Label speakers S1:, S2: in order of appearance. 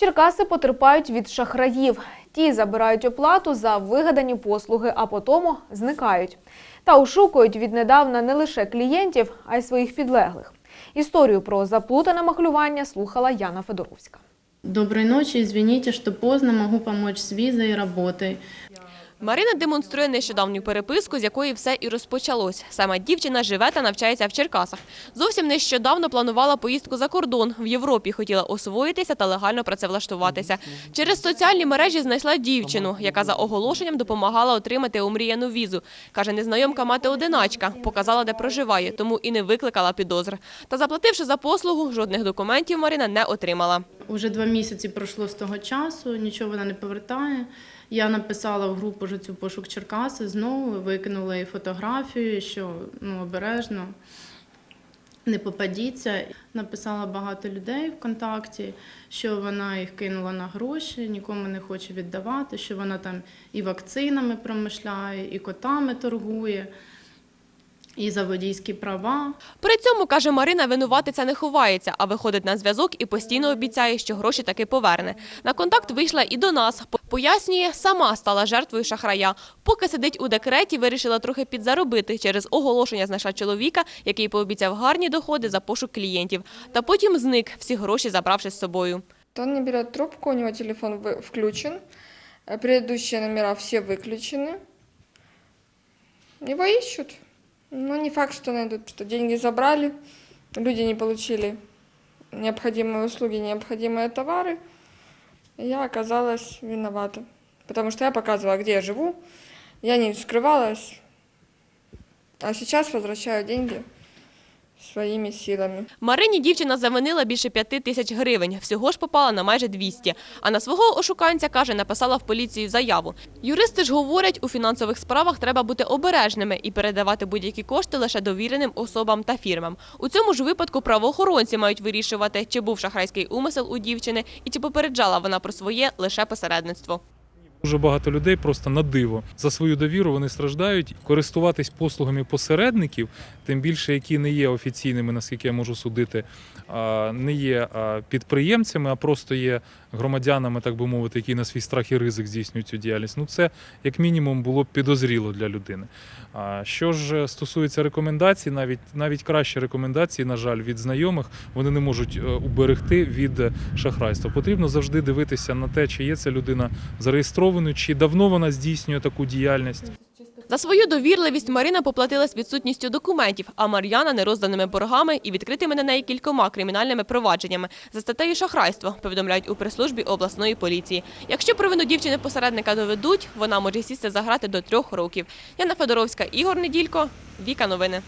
S1: Черкаси потерпають від шахраїв. Ті забирають оплату за вигадані послуги, а потім зникають. Та ошукують віднедавна не лише клієнтів, а й своїх підлеглих. Історію про заплутане махлювання слухала Яна Федоровська.
S2: Доброї ночі, извините, що поздно, можу помочь з візою і работой.
S3: Марина демонструє нещодавню переписку, з якої все і розпочалось. Саме дівчина живе та навчається в Черкасах. Зовсім нещодавно планувала поїздку за кордон. В Європі хотіла освоїтися та легально працевлаштуватися. Через соціальні мережі знайшла дівчину, яка за оголошенням допомагала отримати омріяну візу. Каже, незнайомка мати одиначка, показала, де проживає, тому і не викликала підозр. Та заплативши за послугу, жодних документів Марина не отримала.
S2: Уже два місяці пройшло з того часу, нічого вона не повертає. Я написала в групу вже цю пошук Черкаси знову, викинула і фотографію, що ну, обережно не попадіться. Написала багато людей ВКонтакті, що вона їх кинула на гроші, нікому не хоче віддавати, що вона там і вакцинами промишляє, і котами торгує, і за водійські права.
S3: При цьому, каже Марина, винуватиця не ховається, а виходить на зв'язок і постійно обіцяє, що гроші таки поверне. На контакт вийшла і до нас. По- Пояснює, сама стала жертвою шахрая. Поки сидить у декреті, вирішила трохи підзаробити. Через оголошення знайшла чоловіка, який пообіцяв гарні доходи за пошук клієнтів. Та потім зник, всі гроші забравши з собою.
S4: то он не берет трубку, у него телефон вы- включен, э, предыдущие номера все выключены. Его ищут. Но не факт, что найдут, что деньги забрали, люди не получили необходимые услуги, необходимые товары. Я оказалась виновата, потому что я показывала, где я живу, я не скрывалась, а сейчас возвращаю деньги своими силами.
S3: Марині дівчина завинила більше п'яти тисяч гривень. Всього ж попала на майже 200. А на свого ошуканця, каже, написала в поліцію заяву. Юристи ж говорять, у фінансових справах треба бути обережними і передавати будь-які кошти лише довіреним особам та фірмам. У цьому ж випадку правоохоронці мають вирішувати, чи був шахрайський умисел у дівчини і чи попереджала вона про своє лише посередництво.
S5: Дуже багато людей просто на диво за свою довіру вони страждають. Користуватись послугами посередників, тим більше які не є офіційними, наскільки я можу судити, не є підприємцями, а просто є громадянами, так би мовити, які на свій страх і ризик здійснюють цю діяльність. Ну це як мінімум було б підозріло для людини. А що ж стосується рекомендацій, навіть навіть кращі рекомендації, на жаль, від знайомих вони не можуть е, уберегти від е, шахрайства. Потрібно завжди дивитися на те, чи є ця людина зареєстрованою, чи давно вона здійснює таку діяльність.
S3: За свою довірливість Марина поплатилась відсутністю документів, а Мар'яна нерозданими боргами і відкритими на неї кількома кримінальними провадженнями за статтею шахрайство, повідомляють у прес-службі обласної поліції. Якщо провину дівчини посередника доведуть, вона може сісти за грати до трьох років. Яна Федоровська, Ігор Неділько, Віка Новини.